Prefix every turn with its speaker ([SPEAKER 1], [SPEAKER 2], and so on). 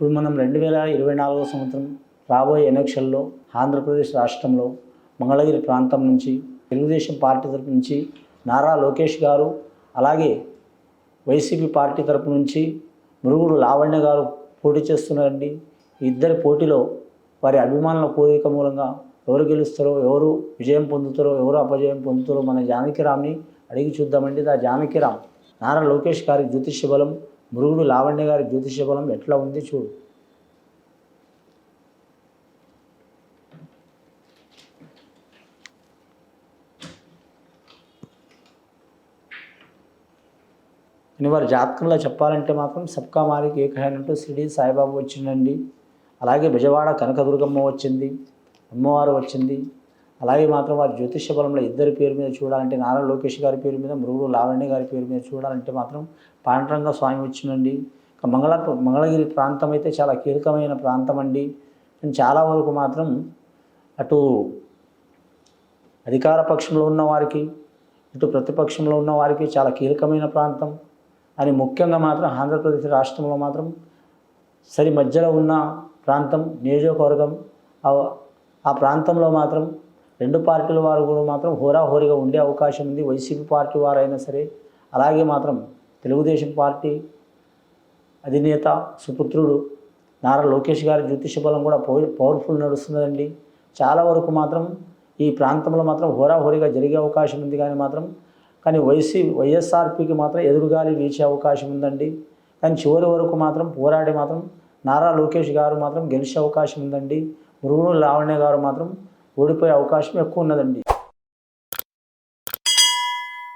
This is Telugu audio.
[SPEAKER 1] ఇప్పుడు మనం రెండు వేల ఇరవై నాలుగో సంవత్సరం రాబోయే ఎన్నికల్లో ఆంధ్రప్రదేశ్ రాష్ట్రంలో మంగళగిరి ప్రాంతం నుంచి తెలుగుదేశం పార్టీ తరపు నుంచి నారా లోకేష్ గారు అలాగే వైసీపీ పార్టీ తరపు నుంచి మురుగుడు లావణ్య గారు పోటీ చేస్తున్నారండి. ఇద్దరి పోటీలో వారి అభిమానుల కోరిక మూలంగా ఎవరు గెలుస్తారో ఎవరు విజయం పొందుతారో ఎవరు అపజయం పొందుతారో మన జానకిరామ్ని అడిగి చూద్దామండి. ఆ జానకిరామ్ నారా లోకేష్ గారి జ్యోతిష్య బలం మురుగుడు లావణ్య గారి జ్యోతిష బలం ఎట్లా ఉంది చూడు. నేను వారి జాతకంలో చెప్పాలంటే మాత్రం సబ్కా మాలిక్ ఏకహైనట్టు సిడి సాయిబాబు వచ్చిందండి. అలాగే బెజవాడ కనకదుర్గమ్మ వచ్చింది. అమ్మవారు వచ్చింది. అలాగే మాత్రం వారి జ్యోతిష్య బలంలో ఇద్దరి పేరు మీద చూడాలంటే నారా లోకేష్ గారి పేరు మీద మృగుడు లావణ్య గారి పేరు మీద చూడాలంటే మాత్రం పాండరంగ స్వామి వచ్చినండి మంగళ మంగళగిరి ప్రాంతం అయితే చాలా కీలకమైన ప్రాంతం అండి చాలా వరకు మాత్రం అటు అధికార పక్షంలో ఉన్న వారికి ఇటు ప్రతిపక్షంలో ఉన్న వారికి చాలా కీలకమైన ప్రాంతం. అని ముఖ్యంగా మాత్రం ఆంధ్రప్రదేశ్ రాష్ట్రంలో మాత్రం సరి మధ్యలో ఉన్న ప్రాంతం నియోజకవర్గం. ఆ ప్రాంతంలో మాత్రం రెండు పార్టీల వారు కూడా మాత్రం హోరాహోరీగా ఉండే అవకాశం ఉంది. వైసీపీ పార్టీ వారైనా సరే అలాగే మాత్రం తెలుగుదేశం పార్టీ అధినేత సుపుత్రుడు నారా లోకేష్ గారి జ్యోతిష బలం కూడా పవర్ పవర్ఫుల్ నడుస్తున్నదండి చాలా వరకు మాత్రం ఈ ప్రాంతంలో మాత్రం హోరాహోరీగా జరిగే అవకాశం ఉంది కానీ మాత్రం కానీ వైసీ వైఎస్ఆర్పీకి మాత్రం ఎదురుగాలి వీచే అవకాశం ఉందండి. కానీ చివరి వరకు మాత్రం పోరాడి మాత్రం నారా లోకేష్ గారు మాత్రం గెలిచే అవకాశం ఉందండి. మురుగుడు లావణ్య గారు మాత్రం ఓడిపోయే అవకాశం ఎక్కువ ఉన్నదండి.